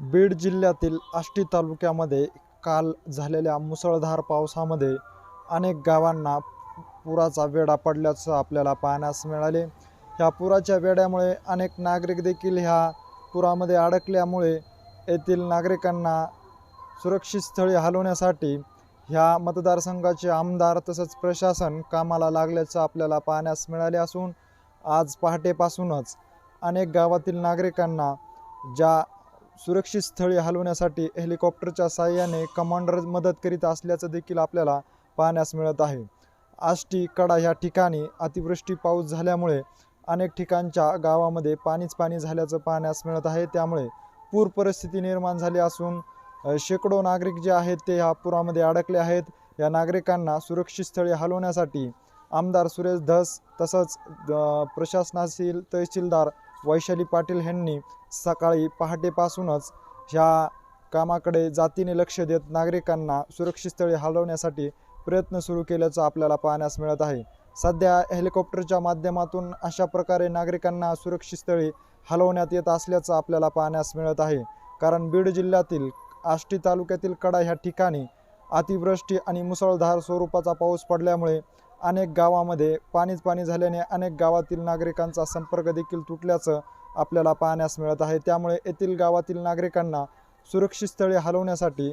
बीड जिल्ह्यातील आष्टी तालुक्यामध्ये काल झालेल्या मुसळधार पावसामध्ये अनेक गावांना पुराचा वेढा पडल्याचं आपल्याला पाहण्यास मिळाले. ह्या पुराच्या वेढ्यामुळे अनेक नागरिक देखील ह्या पुरामध्ये अडकल्यामुळे येथील नागरिकांना सुरक्षित स्थळी हलवण्यासाठी ह्या मतदारसंघाचे आमदार तसंच प्रशासन कामाला लागल्याचं आपल्याला पाहण्यास मिळाले असून आज पहाटेपासूनच अनेक गावातील नागरिकांना ज्या सुरक्षित स्थळी हलवण्यासाठी हेलिकॉप्टरच्या साह्याने कमांडर मदत करीत असल्याचं देखील आपल्याला पाहण्यास मिळत आहे. आष्टी कडा ह्या ठिकाणी अतिवृष्टी पाऊस झाल्यामुळे अनेक ठिकाणच्या गावामध्ये पाणीच पाणी झाल्याचं पाहण्यास मिळत आहे. त्यामुळे पूर परिस्थिती निर्माण झाली असून शेकडो नागरिक जे आहेत ते ह्या पुरामध्ये अडकले आहेत. या नागरिकांना सुरक्षित स्थळी हलवण्यासाठी आमदार सुरेश धस तसंच प्रशासनातील तहसीलदार वैशाली पाटील ह्यांनी सकाळी पहाटेपासूनच ह्या कामाकडे जातीने लक्ष देत नागरिकांना सुरक्षित स्थळी हलवण्यासाठी प्रयत्न सुरू केल्याचं आपल्याला पाहण्यास मिळत आहे. सध्या हेलिकॉप्टरच्या माध्यमातून अशा प्रकारे नागरिकांना सुरक्षित स्थळी हलवण्यात येत असल्याचं आपल्याला पाहण्यास मिळत आहे. कारण बीड जिल्ह्यातील आष्टी तालुक्यातील कडा ह्या ठिकाणी अतिवृष्टी आणि मुसळधार स्वरूपाचा पाऊस पडल्यामुळे अनेक गावामध्ये पाणीच पाणी झाल्याने अनेक गावातील नागरिकांचा संपर्क देखील तुटल्याचं आपल्याला पाहण्यास मिळत आहे. त्यामुळे येथील गावातील नागरिकांना सुरक्षित स्थळी हलवण्यासाठी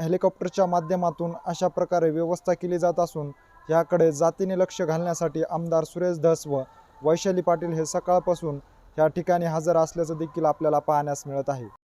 हेलिकॉप्टरच्या माध्यमातून अशा प्रकारे व्यवस्था केली जात असून याकडे जातीने लक्ष घालण्यासाठी आमदार सुरेश धस व वैशाली पाटील हे सकाळपासून या ठिकाणी हजर असल्याचं देखील आपल्याला पाहण्यास मिळत आहे.